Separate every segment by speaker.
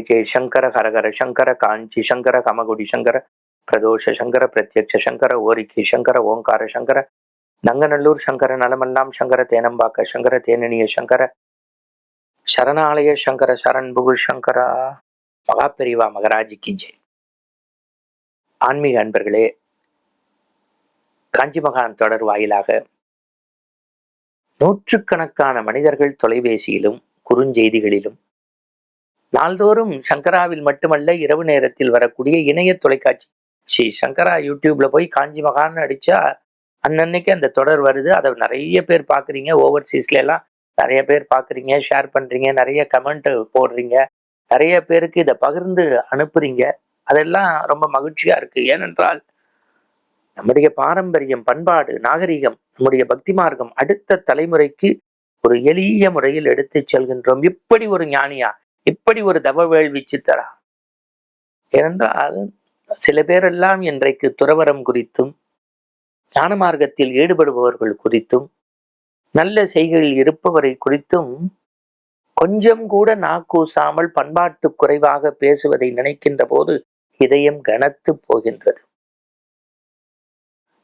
Speaker 1: ஜெய ஜெய சங்கர ஹரஹர சங்கர காஞ்சி சங்கர கமகுடி சங்கர பிரதோஷ சங்கர பிரத்யட்ச சங்கர ஓரிக்கி சங்கர ஓங்கார சங்கர நங்கநல்லூர் சங்கர நலமெல்லாம் சங்கர தேனம்பாக்க சங்கர தேனனிய சங்கர சரணாலய சங்கர சரண் புகு சங்கரா மகாபெரிவா மகராஜிக்கு ஜெய். ஆன்மீக அன்பர்களே காஞ்சி மகான் தொடர் வாயிலாக நூற்றுக்கணக்கான மனிதர்கள் தொலைபேசியிலும் குறுஞ்செய்திகளிலும் நாள்தோறும் சங்கராவில் மட்டுமல்ல இரவு நேரத்தில் வரக்கூடிய இணைய தொலைக்காட்சி. ஸ்ரீ சங்கரா யூடியூப்ல போய் காஞ்சி மகான்னு அடிச்சா அன்னன்னைக்கு அந்த தொடர் வருது. அதை நிறைய பேர் பார்க்குறீங்க ஓவர்சீஸ்ல எல்லாம் நிறைய பேர் பார்க்குறீங்க ஷேர் பண்றீங்க. நிறைய கமெண்ட் போடுறீங்க. நிறைய பேருக்கு இதை பகிர்ந்து அனுப்புறீங்க. அதெல்லாம் ரொம்ப மகிழ்ச்சியா இருக்கு. ஏனென்றால் நம்முடைய பாரம்பரியம் பண்பாடு நாகரிகம் நம்முடைய பக்தி மார்க்கம் அடுத்த தலைமுறைக்கு ஒரு எளிய முறையில் எடுத்துச் செல்கின்றோம். இப்படி ஒரு ஞானியா இப்படி ஒரு தவ வேள்வி சித்தரா? ஏனென்றால் சில பேரெல்லாம் இன்றைக்கு துறவரம் குறித்தும் ஞான மார்க்கத்தில் ஈடுபடுபவர்கள் குறித்தும் நல்ல செய்கையில் இருப்பவரை குறித்தும் கொஞ்சம் கூட நாக்கூசாமல் பண்பாட்டு குறைவாக பேசுவதை நினைக்கின்ற போது இதயம் கனத்து போகின்றது.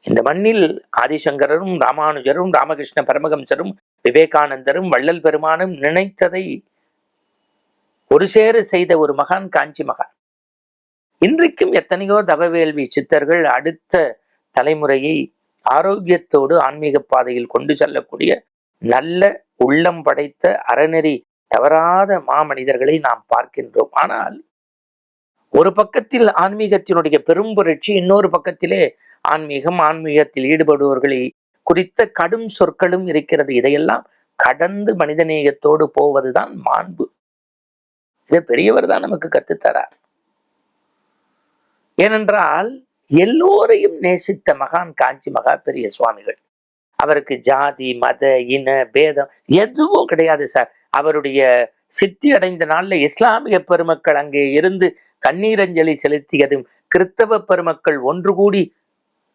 Speaker 1: இந்த மண்ணில் ஆதிசங்கரரும் ராமானுஜரும் ராமகிருஷ்ண பரமஹம்சரும் விவேகானந்தரும் வள்ளல் பெருமானும் நினைத்ததை ஒரு சேர செய்த ஒரு மகான் காஞ்சி மகான். இன்றைக்கும் எத்தனையோ தவவேள்வி சித்தர்கள் அடுத்த தலைமுறையை ஆரோக்கியத்தோடு ஆன்மீக பாதையில் கொண்டு செல்லக்கூடிய நல்ல உள்ளம் படைத்த அறநெறி தவறாத மாமனிதர்களை நாம் பார்க்கின்றோம். ஆனால் ஒரு பக்கத்தில் ஆன்மீகத்தினுடைய பெரும் புரட்சி இன்னொரு பக்கத்திலே ஆன்மீகம் ஆன்மீகத்தில் ஈடுபடுபவர்களை குறித்த கடும் சொற்களும் இருக்கிறது. இதையெல்லாம் கடந்து மனிதநேயத்தோடு போவதுதான் மாண்பு. இதை பெரியவர் தான் நமக்கு கத்துத்தரார் ஏனென்றால் எல்லோரையும் நேசித்த மகான் காஞ்சி மகா பெரிய சுவாமிகள். அவருக்கு ஜாதி மத இன பேதம் எதுவும் கிடையாது சார். அவருடைய சித்தி அடைந்த நாளில் இஸ்லாமிய பெருமக்கள் அங்கே இருந்து கண்ணீரஞ்சலி செலுத்தியதும் கிறித்தவ பெருமக்கள் ஒன்று கூடி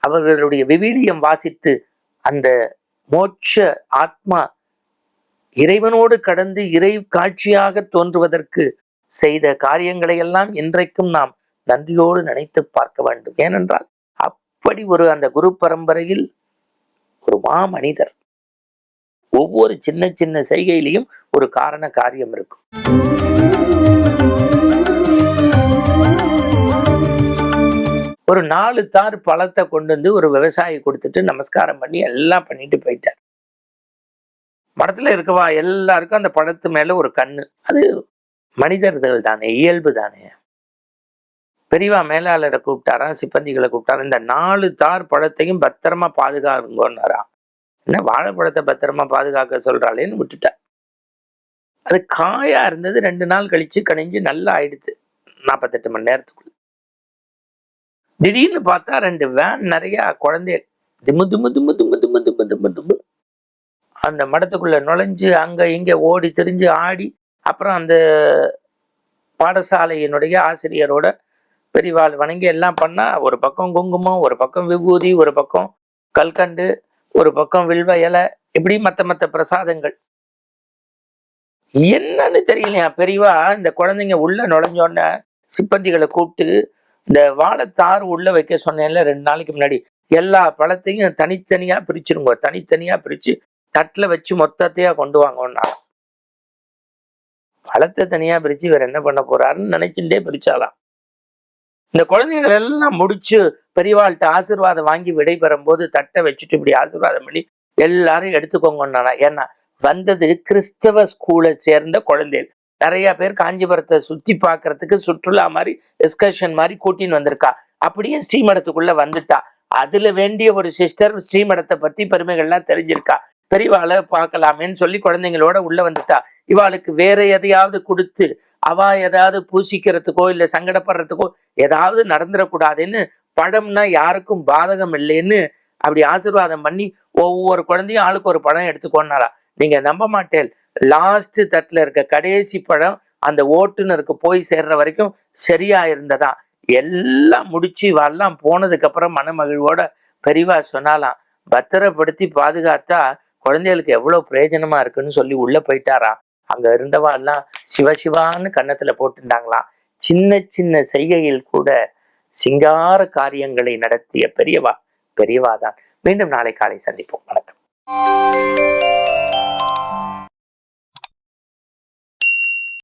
Speaker 1: அவர்களுடைய விவிலியம் வாசித்து அந்த மோட்ச ஆத்மா இறைவனோடு கடந்து இறை காட்சியாக தோன்றுவதற்கு செய்த காரியங்களை எல்லாம் இன்றைக்கும் நாம் நன்றியோடு நினைத்து பார்க்க வேண்டும். ஏனென்றால் அப்படி ஒரு அந்த குரு பரம்பரையில் ஒரு மாமனிதர். ஒவ்வொரு சின்ன சின்ன செய்கையிலையும் ஒரு காரண காரியம் இருக்கும். ஒரு நாலு தார் பழத்தை கொண்டு வந்து ஒரு விவசாயி கொடுத்துட்டு நமஸ்காரம் பண்ணி எல்லாம் பண்ணிட்டு போயிட்டார். மரத்தில் இருக்கவா எல்லாருக்கும் அந்த பழத்து மேல ஒரு கண்ணு. அது மனிதர்கள் தானே இயல்பு தானே. பெரியவா மேலாளரை கூப்பிட்டாரா சிப்பந்திகளை கூப்பிட்டாரா இந்த நாலு தார் பழத்தையும் பத்திரமா பாதுகாங்கன்னாரா. என்ன வாழைப்பழத்தை பத்திரமா பாதுகாக்க சொல்றாளேன்னு விட்டுட்டார் அது காயா இருந்தது ரெண்டு நாள் கழிச்சு கணிஞ்சு நல்லா ஆயிடுது நாற்பத்தெட்டு மணி நேரத்துக்குள்ள. திடீர்னு பார்த்தா ரெண்டு வேன் நிறைய குழந்தைகள் திமு திமு திமு திமு திமு திமு திமு திமு. அந்த மடத்துக்குள்ள நுழைஞ்சு அங்க இங்க ஓடி திரிஞ்சு ஆடி அப்புறம் அந்த பாடசாலையினுடைய ஆசிரியரோட பெரிவாள் வணங்கி எல்லாம் பண்ணா ஒரு பக்கம் குங்குமம் ஒரு பக்கம் விபூதி ஒரு பக்கம் கல்கண்டு ஒரு பக்கம் வில்வ இலை இப்படி மத்த மத்த பிரசாதங்கள். என்னன்னு தெரியலையா பெரியவா இந்த குழந்தைங்க உள்ள நுழைஞ்சோடனே சிப்பந்திகளை கூப்பிட்டு இந்த வாழைத்தாறு உள்ள வைக்க சொன்னேன்ல ரெண்டு நாளைக்கு முன்னாடி. எல்லா பழத்தையும் தனித்தனியா பிரிச்சிருங்க தனித்தனியா பிரிச்சு தட்டில் வச்சு மொத்தத்தையா கொண்டு வாங்கன்னா பழத்தை தனியா பிரிச்சு வேற என்ன பண்ண போறாருன்னு நினைச்சுட்டே பிரிச்சாலாம். இந்த குழந்தைகள் எல்லாம் முடிச்சு பெரியவாள்கிட்ட ஆசீர்வாதம் வாங்கி விடைபெறும் போது தட்டை வச்சுட்டு இப்படி ஆசீர்வாதம் பண்ணி எல்லாரும் எடுத்துக்கோங்கன்னா ஏன்னா வந்தது கிறிஸ்தவ ஸ்கூலை சேர்ந்த குழந்தைகள். நிறைய பேர் காஞ்சிபுரத்தை சுத்தி பார்க்கறதுக்கு சுற்றுலா மாதிரி எக்ஸ்கர்ஷன் மாதிரி கூட்டின்னு வந்திருக்கா. அப்படியே ஸ்ரீமடத்துக்குள்ள வந்துட்டா. அதுல வேண்டிய ஒரு சிஸ்டர் ஸ்ரீமடத்தை பத்தி பெருமைகள்லாம் தெரிஞ்சிருக்கா. பெரியவாளை பார்க்கலாமேன்னு சொல்லி குழந்தைங்களோட உள்ள வந்துட்டா. இவாளுக்கு வேற எதையாவது கொடுத்து அவா ஏதாவது பூசிக்கிறதுக்கோ இல்லை சங்கடப்படுறதுக்கோ ஏதாவது நடந்துடக்கூடாதுன்னு பழம்னா யாருக்கும் பாதகம் இல்லைன்னு அப்படி ஆசீர்வாதம் பண்ணி ஒவ்வொரு குழந்தையும் ஆளுக்கு ஒரு பழம் எடுத்துக்கோனாரா நீங்க நம்ப மாட்டேன் லாஸ்ட் தட்டில் இருக்க கடைசி பழம் அந்த ஓட்டுநருக்கு போய் சேர்ற வரைக்கும் சரியா இருந்ததா? எல்லாம் முடிச்சு வரலாம் போனதுக்கு அப்புறம் மனமகிழ்வோட பெரிவா சொன்னாலாம் பத்திரப்படுத்தி பாதுகாத்தா குழந்தைகளுக்கு எவ்வளவு பிரயோஜனமா இருக்குன்னு சொல்லி உள்ள போயிட்டாரா? அங்க இருந்தவா எல்லாம் சிவசிவான்னு கன்னத்துல போட்டிருந்தாங்களாம். சின்ன சின்ன செய்கையில் கூட சிங்கார காரியங்களை நடத்திய பெரியவா பெரியவா தான். மீண்டும் நாளை காலை சந்திப்போம். வணக்கம்.